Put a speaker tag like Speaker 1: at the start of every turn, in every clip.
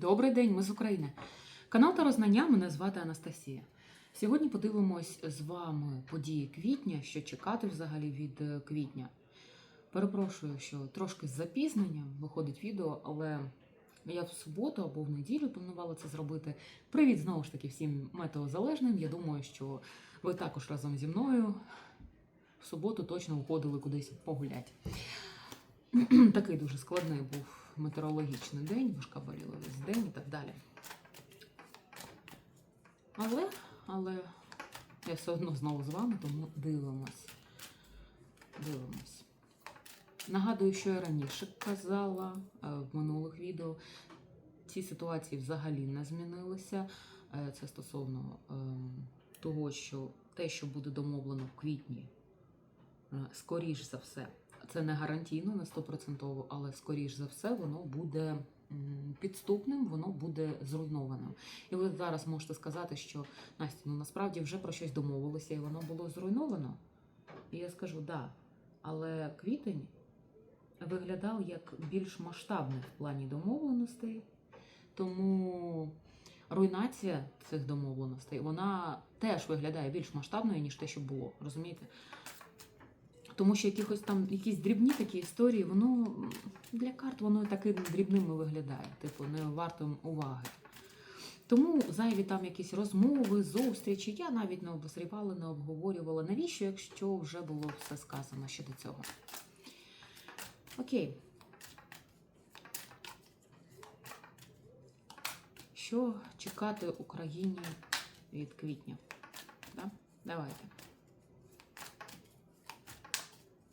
Speaker 1: Добрий день, ми з України. Канал та Рознання, мене звати Анастасія. Сьогодні подивимось з вами події квітня, що чекати взагалі від е, квітня. Перепрошую, що трошки з запізненням виходить відео, але я в суботу або в неділю планувала це зробити. Привіт знову ж таки всім метеозалежним. Я думаю, що ви також разом зі мною в суботу точно уходили кудись погуляти. Такий дуже складний був метеорологічний день, важка боліла весь день і так далі. Але, але я все одно знову з вами, тому дивимось. Дивимось. Нагадую, що я раніше казала е, в минулих відео. Ці ситуації взагалі не змінилися. Е, Це стосовно ем, того, що те, що буде домовлено в квітні, е, скоріш за все, це не гарантійно на 100%, але скоріш за все воно буде підступним, воно буде зруйнованим. І ви зараз можете сказати, що Настя, ну насправді вже про щось домовилися, і воно було зруйновано. І я скажу, да. Але квітень виглядав як більш масштабний в плані домовленостей, тому руйнація цих домовленостей вона теж виглядає більш масштабною, ніж те, що було. Розумієте? Тому що якихось там якісь дрібні такі історії, воно для карт воно таким дрібним і виглядає, типу, не варто уваги. Тому зайві там якісь розмови, зустрічі, я навіть не обозрівала, не обговорювала. Навіщо, якщо вже було все сказано щодо цього? Окей. Що чекати Україні від квітня? Да? Давайте.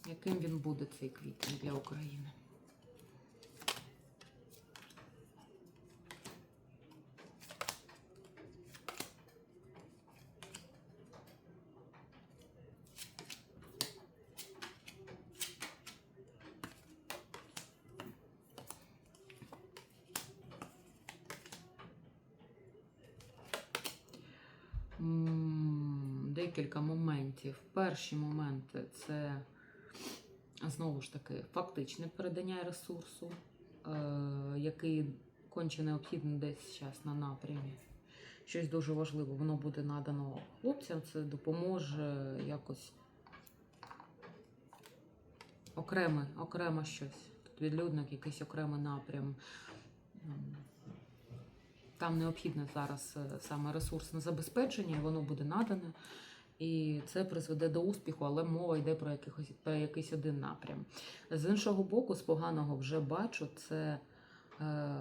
Speaker 1: Яким він буде цей квітень для України? Декілька моментів. Перші моменти це знову ж таки фактичне передання ресурсу, е, який конче необхідний десь зараз на напрямі. Щось дуже важливе, воно буде надано хлопцям, це допоможе якось окреме, окремо щось. Тут відлюдник, якийсь окремий напрям. Там необхідне зараз е, саме ресурсне забезпечення, воно буде надане. І це призведе до успіху, але мова йде про якихось про якийсь один напрям. З іншого боку, з поганого вже бачу, це е,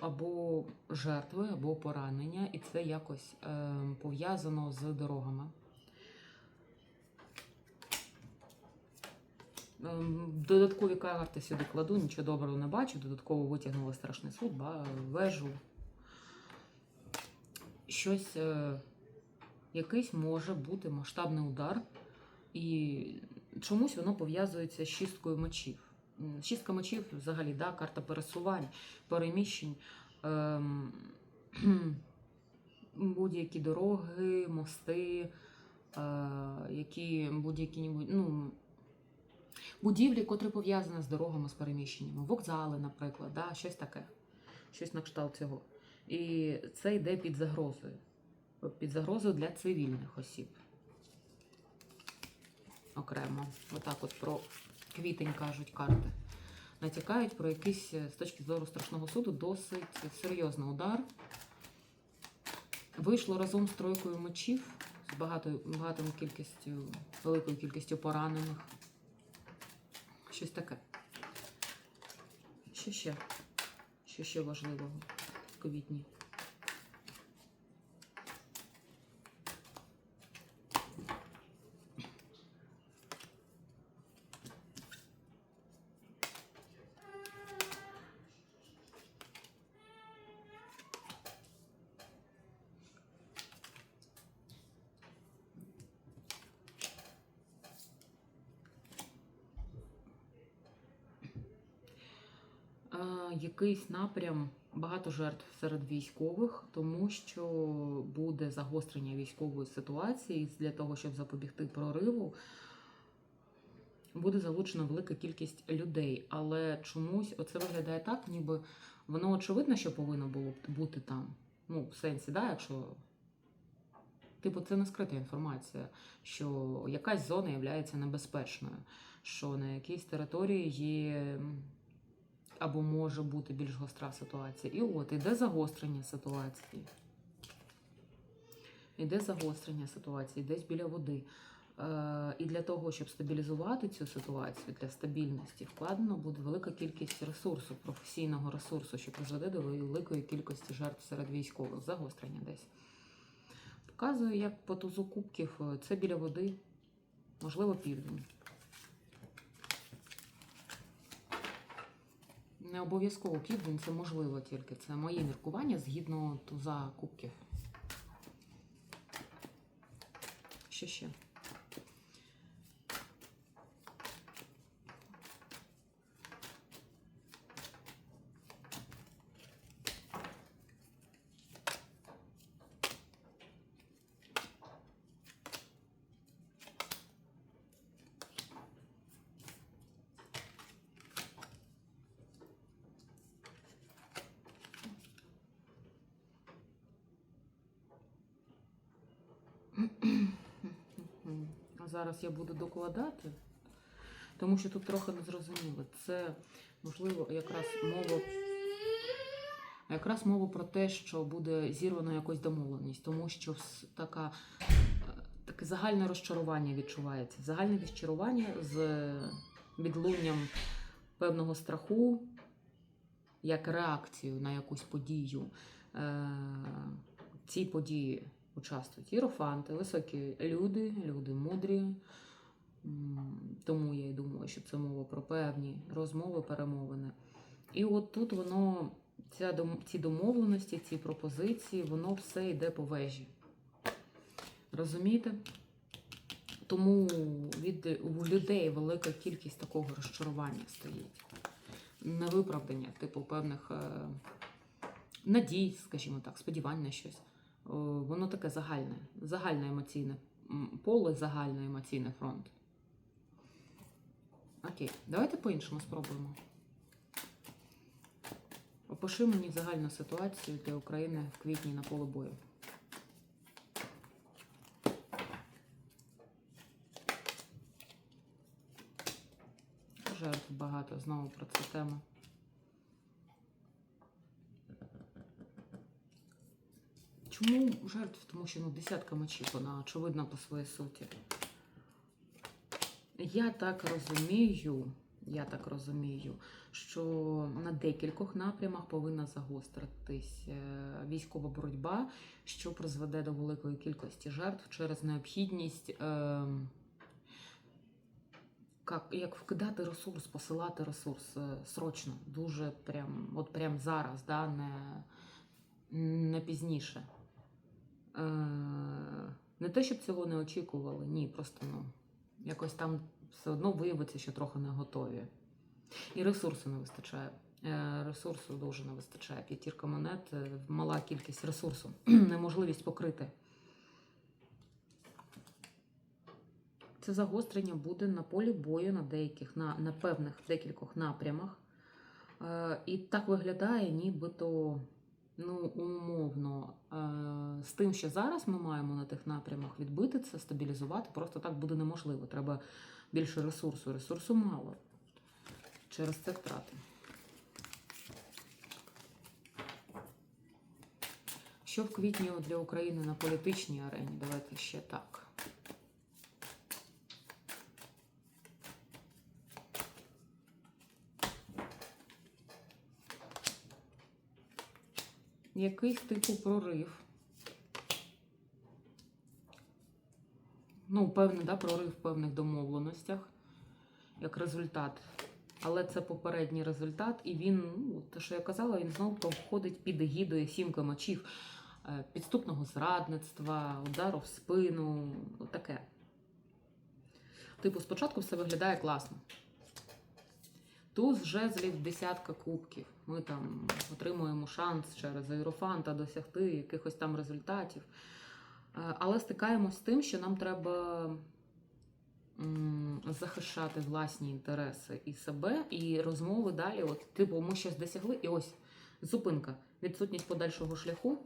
Speaker 1: або жертви, або поранення, і це якось е, пов'язано з дорогами. Ем, Додаткові карти сюди кладу, нічого доброго не бачу. Додатково витягнули страшний суд, ба- вежу. Щось, е, якийсь може бути масштабний удар, і чомусь воно пов'язується з шісткою мечів. Шістка мечів взагалі, да, карта пересувань, переміщень. Ем, будь-які дороги, мости, е, які будь-які ну, будівлі, котрі пов'язані з дорогами, з переміщеннями, вокзали, наприклад, да, щось таке, щось на кшталт цього. І це йде під загрозою. Під загрозою для цивільних осіб. Окремо. Отак от про квітень кажуть карти. Натякають про якийсь е, з точки зору страшного суду досить серйозний удар. Вийшло разом з тройкою мечів, з багатою, багатою кількістю, великою кількістю поранених. Щось таке. Що ще? Що ще важливого в квітні? Е, якийсь напрям, багато жертв серед військових, тому що буде загострення військової ситуації для того, щоб запобігти прориву. Буде залучена велика кількість людей, але чомусь оце виглядає так, ніби Воно очевидно, що повинно було б бути там. Ну, в сенсі, да, якщо. Типу, це не скрита інформація, що якась зона є небезпечною, що на якійсь території є або може бути більш гостра ситуація. І от іде загострення ситуації. Іде загострення ситуації, десь біля води. Е, І для того, щоб стабілізувати цю ситуацію для стабільності, вкладено буде велика кількість ресурсу, професійного ресурсу, що призведе до великої кількості жертв серед військових. Загострення десь. Показую, як по тузу кубків е, це біля води, можливо, південь. Не обов'язково південь, це можливо тільки. Це моє міркування згідно туза кубків. Що ще? Зараз я буду докладати, тому що тут трохи незрозуміло. Це можливо якраз мова. Якраз мова про те, що буде зірвано якась домовленість, тому що така, е, таке загальне розчарування відчувається. Загальне розчарування з відлунням певного страху, як реакцію на якусь подію. Е, Ці події участвують іерофанти, високі люди, люди мудрі. Тому я і думаю, що це мова про певні розмови, перемовини. І от тут воно, ця, ці домовленості, ці пропозиції, воно все йде по вежі. Розумієте? Тому від у людей велика кількість такого розчарування стоїть. Невиправдання, типу певних е, надій, скажімо так, сподівань на щось. О, Воно таке загальне, загальне емоційне поле, загальний емоційний фронт. Окей, давайте по-іншому спробуємо. Опиши мені загальну ситуацію для України в квітні на поле бою. Жертв багато знову про цю тему. Чому жертв? Тому що ну, десятка мечів, вона очевидна по своїй суті. Я так розумію, я так розумію, що на декількох напрямах повинна загостритись е, військова боротьба, що призведе до великої кількості жертв через необхідність. Е, як, як вкидати ресурс, посилати ресурс е, срочно, дуже прям, от прям зараз, да, не, не пізніше. Е, не те, щоб цього не очікували, ні, просто ну, якось там все одно виявиться, що трохи не готові. І ресурсу не вистачає. Е, Ресурсу дуже не вистачає. П'ятірка монет, е, мала кількість ресурсу, неможливість покрити. Це загострення буде на полі бою на деяких, на, на певних декількох напрямах. І так виглядає, нібито ну, умовно. Е, з тим, що зараз ми маємо на тих напрямах відбити це, стабілізувати, просто так буде неможливо. Треба більше ресурсу. Ресурсу мало через це втрати. Що в квітні для України на політичній арені? Давайте ще так. Якийсь типу прорив. Ну, певний, да, прорив в певних домовленостях, як результат. Але це попередній результат, і він, ну, те, що я казала, він знову входить під егідою сімки мочів, е, підступного зрадництва, удару в спину, ну, таке. Типу, спочатку все виглядає класно. Туз жезлів десятка кубків. Ми там отримуємо шанс через аерофанта досягти якихось там результатів. Е, Але стикаємось з тим, що нам треба захищати власні інтереси і себе, і розмови далі. От, типу, ми щось досягли, і ось Зупинка, відсутність подальшого шляху,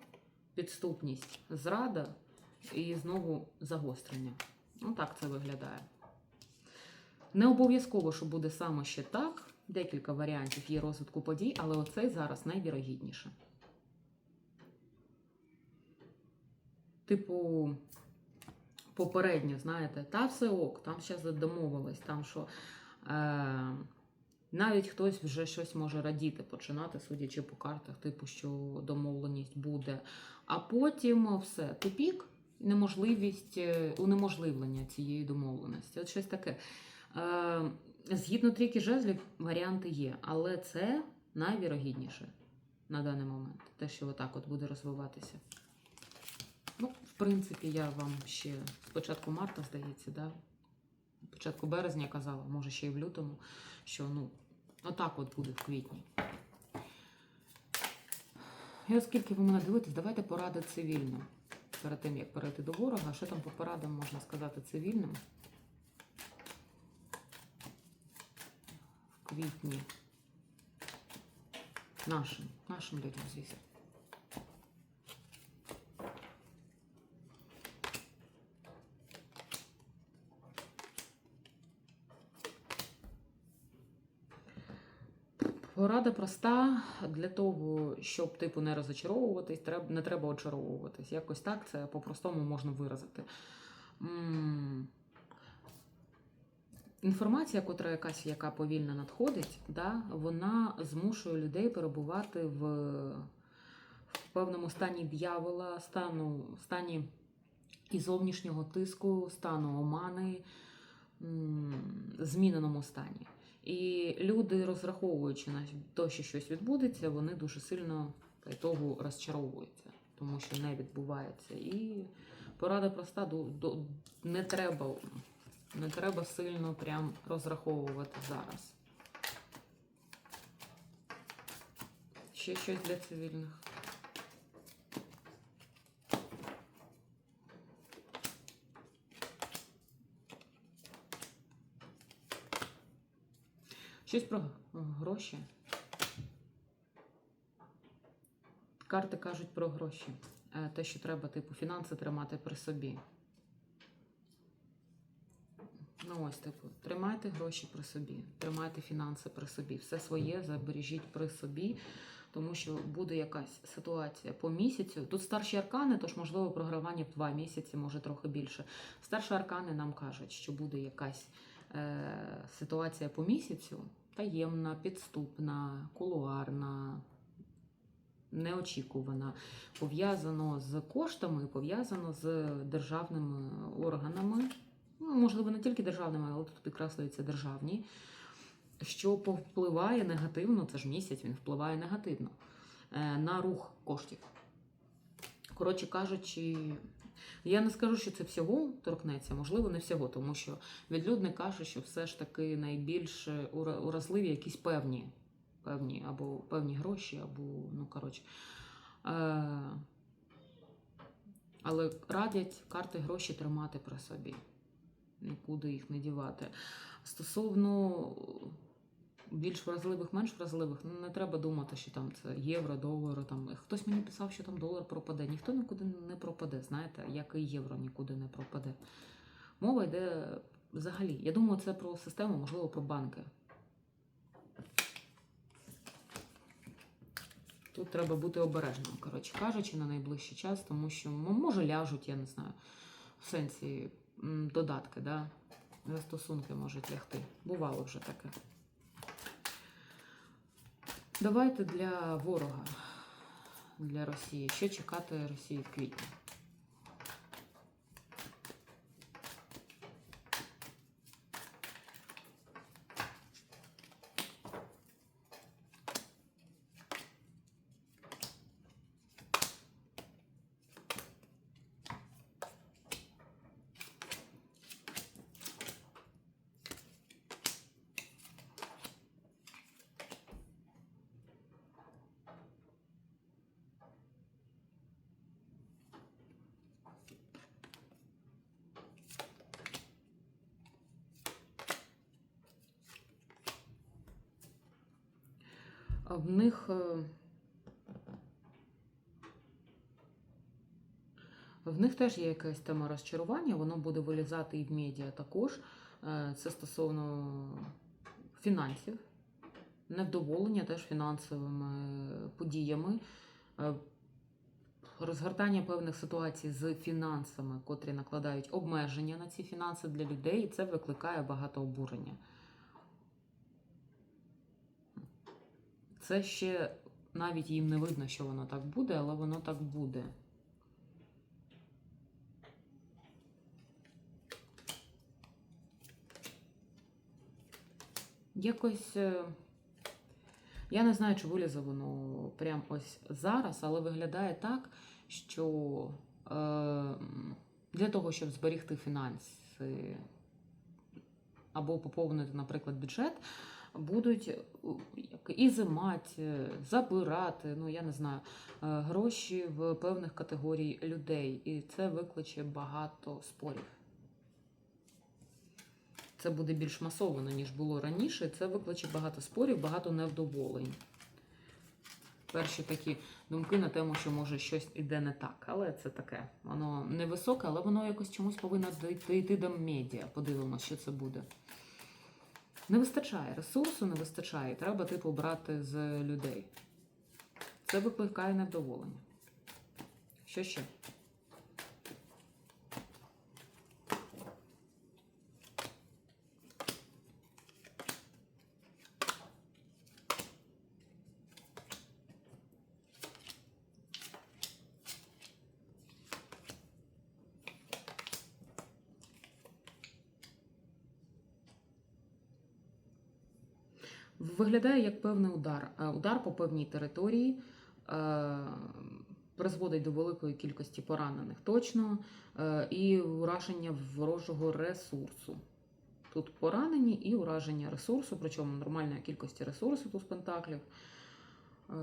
Speaker 1: підступність, зрада і знову загострення. Ну так це виглядає. Не обов'язково, що буде саме ще так. Декілька варіантів є розвитку подій, але оцей зараз найвірогідніше. Типу, попередньо, знаєте, та все ок, там зараз домовились, там що. Е- навіть хтось вже щось може радіти, починати, судячи по картах, типу, що домовленість буде. А потім все, тупік, неможливість, е, унеможливлення цієї домовленості. От щось таке. Е, Згідно трійки жезлів, варіанти є, але це найвірогідніше на даний момент. Те, що отак от буде розвиватися. Ну, в принципі, я вам ще з початку марта, здається, да? початку березня казала, може ще й в лютому, що ну, отак от буде в квітні. І оскільки ви мене дивитесь, давайте поради цивільно. Перед тим, як перейти до ворога, що там по порадам можна сказати цивільним? Квітні. Нашим, нашим людям, звісно. Порада проста для того, щоб типу не розочаровуватись, не треба очаровуватись. Якось так це по-простому можна виразити. Інформація, котра якась яка повільно надходить, да, вона змушує людей перебувати в, в певному стані дьявола, стану, стані і зовнішнього тиску, стану омани, зміненому стані. І люди, розраховуючи на те, що щось відбудеться, вони дуже сильно по ітогу розчаровуються, тому що не відбувається. І порада проста: ду- ду- не треба, не треба сильно прям розраховувати зараз. Ще щось для цивільних. Щось про гроші. Карти кажуть про гроші. Е, Те, що треба, типу, фінанси тримати при собі. Ну ось, типу, тримайте гроші при собі, тримайте фінанси при собі. Все своє забережіть при собі, тому що буде якась ситуація по місяцю. Тут старші аркани, тож, можливо, програвання в два місяці, може трохи більше. Старші аркани нам кажуть, що буде якась е, ситуація по місяцю таємна, підступна, кулуарна, неочікувана, пов'язано з коштами, пов'язано з державними органами. Ну, можливо, не тільки державними, але тут підкреслюється державні, що повпливає негативно, це ж місяць, він впливає негативно е, на рух коштів. Коротше кажучи, я не скажу, що це всього торкнеться, можливо, не всього, тому що відлюдник каже, що все ж таки найбільш уразливі якісь певні, певні або певні гроші, або, ну, коротше. Е, але радять карти гроші тримати при собі. Нікуди їх не дівати. Стосовно більш вразливих, менш вразливих, ну не треба думати, що там це євро, долар. Там хтось мені писав, що там долар пропаде. Ніхто нікуди не пропаде, знаєте, як і євро нікуди не пропаде. Мова йде взагалі. Я думаю, це про систему, можливо, про банки. Тут треба бути обережним, коротше кажучи, на найближчий час, тому що може ляжуть, я не знаю, в сенсі додатки, да? застосунки можуть лягти. Бувало вже таке. Давайте для ворога, для Росії. Що чекати Росії в квітні? в них е, в них теж є якась тема розчарування, воно буде вилізати і в медіа також. Е, це стосовно фінансів, невдоволення теж фінансовими подіями, е, розгортання певних ситуацій з фінансами, котрі накладають обмеження на ці фінанси для людей, і це викликає багато обурення. Це ще навіть їм не видно, що воно так буде, але воно так буде. Якось. е, Я не знаю, чи вилізе воно прямо ось зараз, але виглядає так, що е, для того, щоб зберігти фінанси або поповнити, наприклад, бюджет, будуть е, ізимати, забирати, ну я не знаю, е, гроші в певних категорій людей. І це викличе багато спорів. Це буде більш масовано, ніж було раніше. Це викличе багато спорів, багато невдоволень. Перші такі думки на тему, що може щось іде не так. Але це таке. Воно невисоке, але воно якось чомусь повинно дійти до медіа. Подивимося, що це буде. Не вистачає ресурсу, не вистачає. Треба, типу, брати з людей. Це викликає невдоволення. Що ще? Виглядає як певний удар. Удар по певній території е, призводить до великої кількості поранених точно е, і ураження ворожого ресурсу. Тут поранені і ураження ресурсу, причому нормальної кількості ресурсу тут з пентаклів. Е,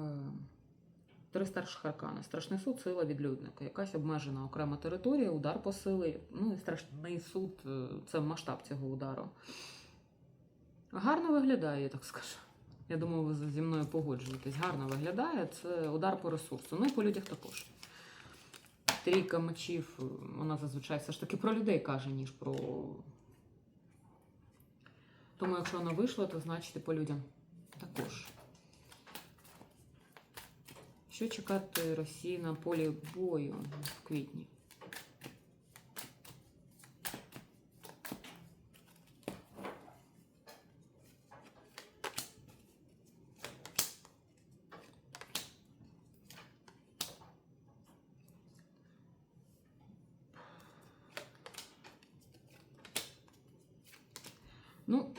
Speaker 1: Три старших аркани. Страшний суд, сила відлюдника. Якась обмежена окрема територія, удар по силі. Ну і страшний суд це масштаб цього удару. Гарно виглядає, я так скажу. Я думаю, ви зі мною погоджуєтесь. Гарно виглядає. Це удар по ресурсу. Ну і по людях також. Трійка мечів, е, вона зазвичай все ж таки про людей каже, ніж про. Тому якщо вона вийшла, то значить і по людям також. Що чекати Росії на полі бою в квітні? Ну,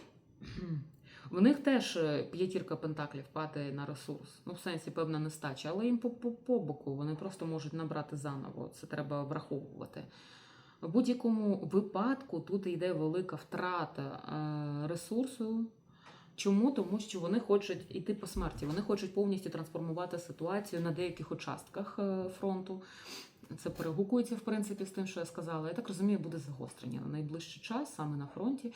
Speaker 1: в них теж е, п'ятірка пентаклів падає на ресурс. Ну, в сенсі, певна нестача, але їм по, боку вони просто можуть набрати заново. Це треба враховувати. В будь-якому випадку тут йде велика втрата е, ресурсу. Чому? Тому що вони хочуть йти по смерті. Вони хочуть повністю трансформувати ситуацію на деяких участках е, фронту. Це перегукується, в принципі, з тим, що я сказала. Я так розумію, буде загострення на найближчий час саме на фронті.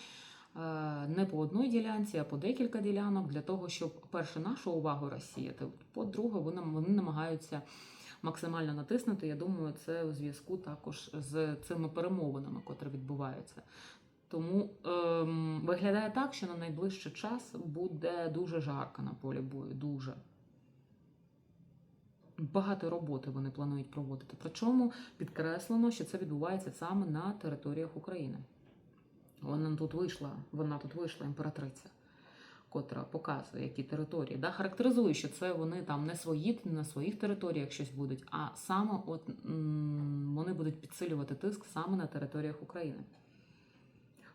Speaker 1: Е, Не по одній ділянці, а по декілька ділянок для того, щоб перше нашу увагу розсіяти. По-друге, вони, вони намагаються максимально натиснути. Я думаю, це у зв'язку також з цими перемовинами, котрі відбуваються. Тому ем, виглядає так, що на найближчий час буде дуже жарко на полі бою. Дуже. Багато роботи вони планують проводити. Причому підкреслено, що це відбувається саме на територіях України. Вона тут вийшла, вона тут вийшла імператриця, котра показує, які території. Да, характеризує, що це вони там не свої, на своїх територіях щось будуть, а саме от вони будуть підсилювати тиск саме на територіях України.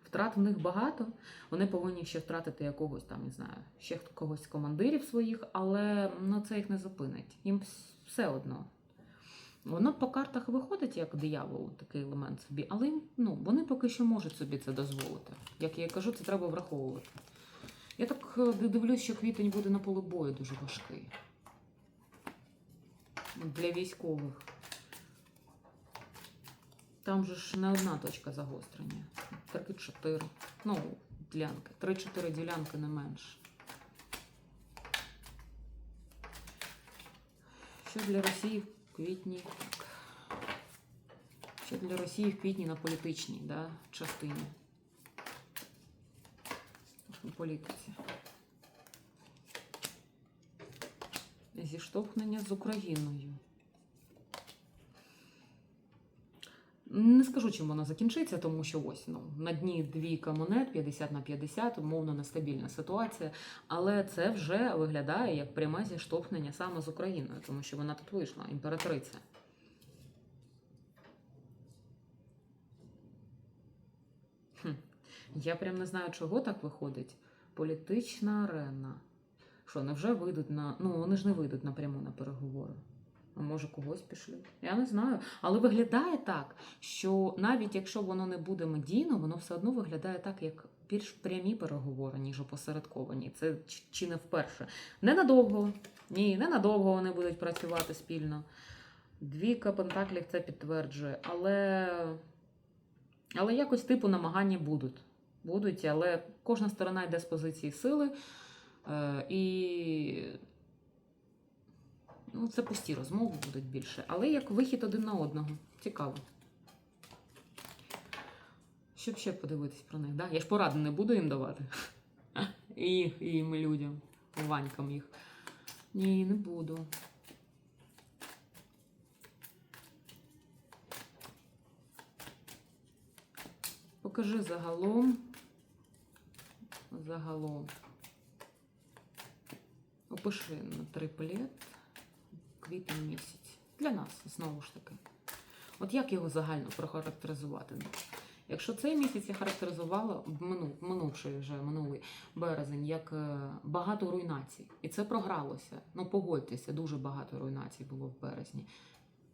Speaker 1: Втрат в них багато. Вони повинні ще втратити якогось там, не знаю, ще когось командирів своїх, але ну, це їх не зупинить. Їм все одно. Воно по картах виходить як диявол, такий елемент собі, але ну, вони поки що можуть собі це дозволити. Як я кажу, це треба враховувати. Я так е, дивлюсь, що квітень буде на полі бою дуже важкий. Для військових. Там же ж не одна точка загострення. Три-чотири. Ну, ділянки. Три-чотири ділянки не менше. Що для Росії в квітні? Ще для Росії в квітні на політичній да, частині. У політиці. Зіштовхнення з Україною. Не скажу, чим воно закінчиться, тому що ось ну, на дні двійка монет 50 на 50, умовно нестабільна ситуація. Але це вже виглядає як пряме зіштовхнення саме з Україною, тому що вона тут вийшла, імператриця. Хм. Я прям не знаю, чого так виходить. Політична арена. Що, невже вийдуть на. Ну, вони ж не вийдуть напряму на переговори. Може когось пішли? Я не знаю. Але виглядає так, що навіть якщо воно не буде медійно, воно все одно виглядає так, як більш прямі переговори, ніж опосередковані. Це чи не вперше. Ненадовго. Ні, ненадовго вони будуть працювати спільно. Двійка пентаклів це підтверджує. Але, але якось типу намагання будуть. Будуть, але кожна сторона йде з позиції сили. Е, і Ну, це пусті розмови будуть більше, але як вихід один на одного. Цікаво. Щоб ще подивитись про них, да? Я ж поради не буду їм давати. І, їм людям, ванькам їх. Ні, не буду. Покажи загалом. Загалом. Опиши на триплет квітень місяць. Для нас, знову ж таки. От як його загально прохарактеризувати? Якщо цей місяць я характеризувала минувший вже минулий березень, як е, багато руйнацій, і це програлося. Ну погодьтеся, дуже багато руйнацій було в березні.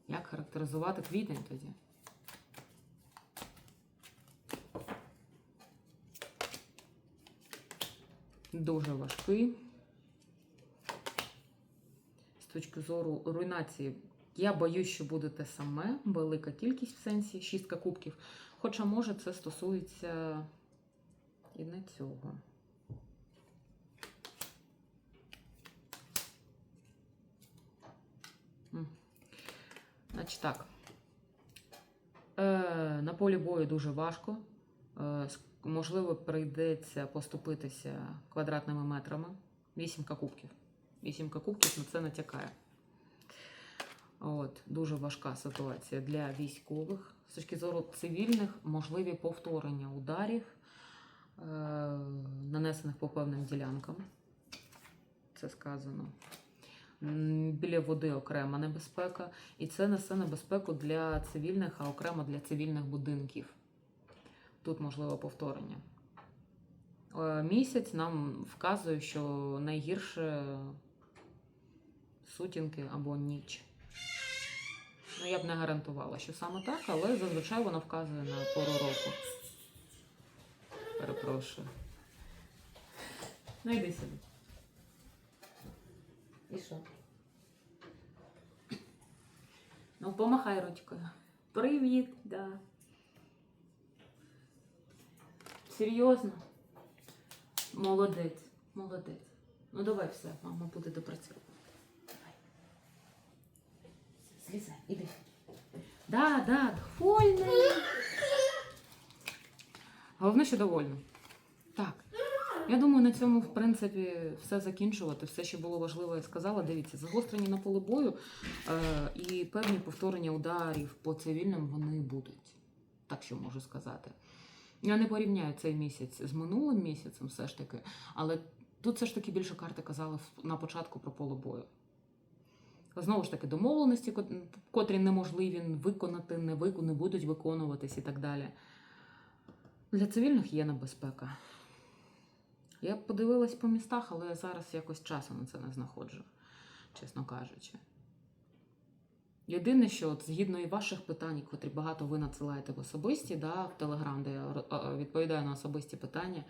Speaker 1: Як характеризувати квітень тоді? Дуже важкий. Точки зору руйнації, я боюсь, що буде те саме, велика кількість в сенсі, шістка кубків. Хоча, може, це стосується і не цього. Значить так. Е, на полі бою дуже важко. Е, можливо, прийдеться поступитися квадратними метрами. Вісімка кубків. Вісімка кубків на це натякає. От, дуже важка ситуація для військових. З точки зору цивільних, можливі повторення ударів, е, нанесених по певним ділянкам. Це сказано. Біля води окрема небезпека. І це несе небезпеку для цивільних, а окремо для цивільних будинків. Тут можливо повторення. Е, Місяць нам вказує, що найгірше сутінки або ніч. Ну, я б не гарантувала, що саме так, але зазвичай воно вказує на пору року. Перепрошую. Ну йди сюди. І що? Ну, помахай ручкою. Привіт, да. Серйозно? Молодець, молодець. Ну давай все, мама буде допрацьовувати. Давай. Слізай, іди. Да, да, довольний. Головне, що довольна. Так. Я думаю, на цьому, в принципі, все закінчувати. Все, що було важливо, я сказала. Дивіться, загострені на поле бою е, і певні повторення ударів по цивільним вони будуть. Так що можу сказати. Я не порівняю цей місяць з минулим місяцем, все ж таки, але тут все ж таки більше карти казали на початку про поле бою. Знову ж таки, домовленості, котрі неможливі виконати, не, не будуть виконуватись і так далі. Для цивільних є небезпека. Я б подивилась по містах, але я зараз якось часу на це не знаходжу, чесно кажучи. Єдине, що от, згідно і ваших питань, котрі багато ви надсилаєте в особисті, да, в Телеграм, де я відповідаю на особисті питання.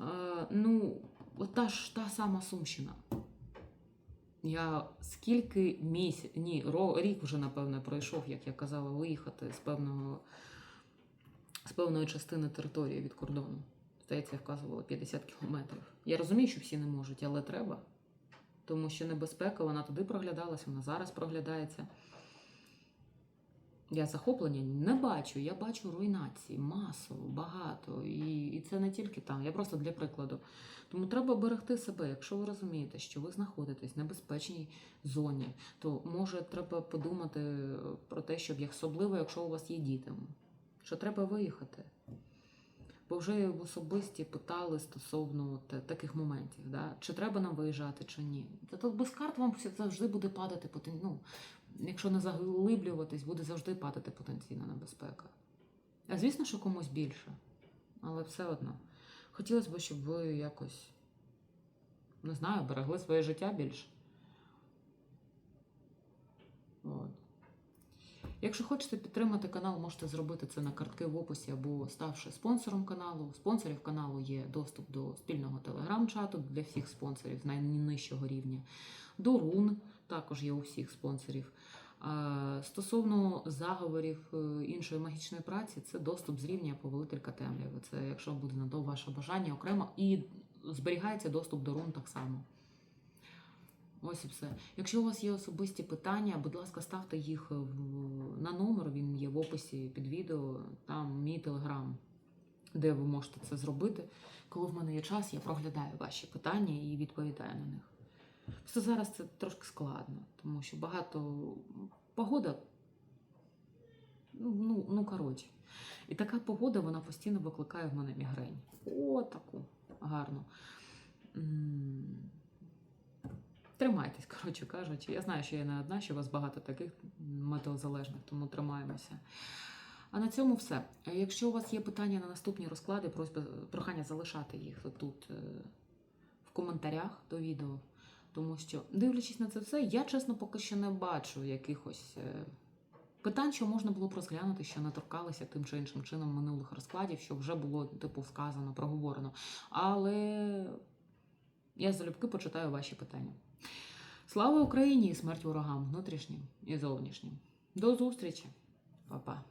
Speaker 1: Е, ну, от та ж та сама Сумщина. Я скільки місяців, ні, рік вже, напевно, пройшов, як я казала, виїхати з певного з певної частини території від кордону. Здається, я вказувала 50 кілометрів. Я розумію, що всі не можуть, але треба. Тому що небезпека, вона туди проглядалась, вона зараз проглядається. Я захоплення не бачу, я бачу руйнації масово, багато. І, і це не тільки там, я просто для прикладу. Тому треба берегти себе. Якщо ви розумієте, що ви знаходитесь в небезпечній зоні, то може треба подумати про те, щоб особливо, якщо у вас є діти, що треба виїхати. Бо вже особисті питали стосовно те- таких моментів, да? чи треба нам виїжджати, чи ні. Тут без карт вам завжди буде падати ну, якщо не заглиблюватись, буде завжди падати потенційна небезпека. А звісно, що комусь більше, але все одно. Хотілося б, щоб ви якось, не знаю, берегли своє життя більше. От. Якщо хочете підтримати канал, можете зробити це на картки в описі або ставши спонсором каналу. Спонсорів каналу є доступ до спільного телеграм-чату для всіх спонсорів найнижчого рівня. До рун також є у всіх спонсорів. Стосовно заговорів е, іншої магічної праці, це доступ з рівня повелителька темряви. Це якщо буде на то ваше бажання окремо, і зберігається доступ до рун так само. Ось і все. Якщо у вас є особисті питання, будь ласка, ставте їх в- на номер, він є в описі під відео, там мій телеграм, де ви можете це зробити. Коли в мене є час, я проглядаю ваші питання і відповідаю на них. Просто зараз це трошки складно, тому що багато погода. Ну, ну, коротше. І така погода вона постійно викликає в мене мігрень. О, таку гарну. Тримайтесь, коротше кажучи. Я знаю, що я не одна, що у вас багато таких метеозалежних, тому тримаємося. А на цьому все. Якщо у вас є питання на наступні розклади, просьба, прохання залишати їх тут е, в коментарях до відео. Тому що, дивлячись на це все, я чесно поки що не бачу якихось е, питань, що можна було б розглянути, що не торкалися тим чи іншим чином минулих розкладів, що вже було типу сказано, проговорено. Але я залюбки почитаю ваші питання. Слава Україні і смерть ворогам внутрішнім і зовнішнім. До зустрічі, Па-па.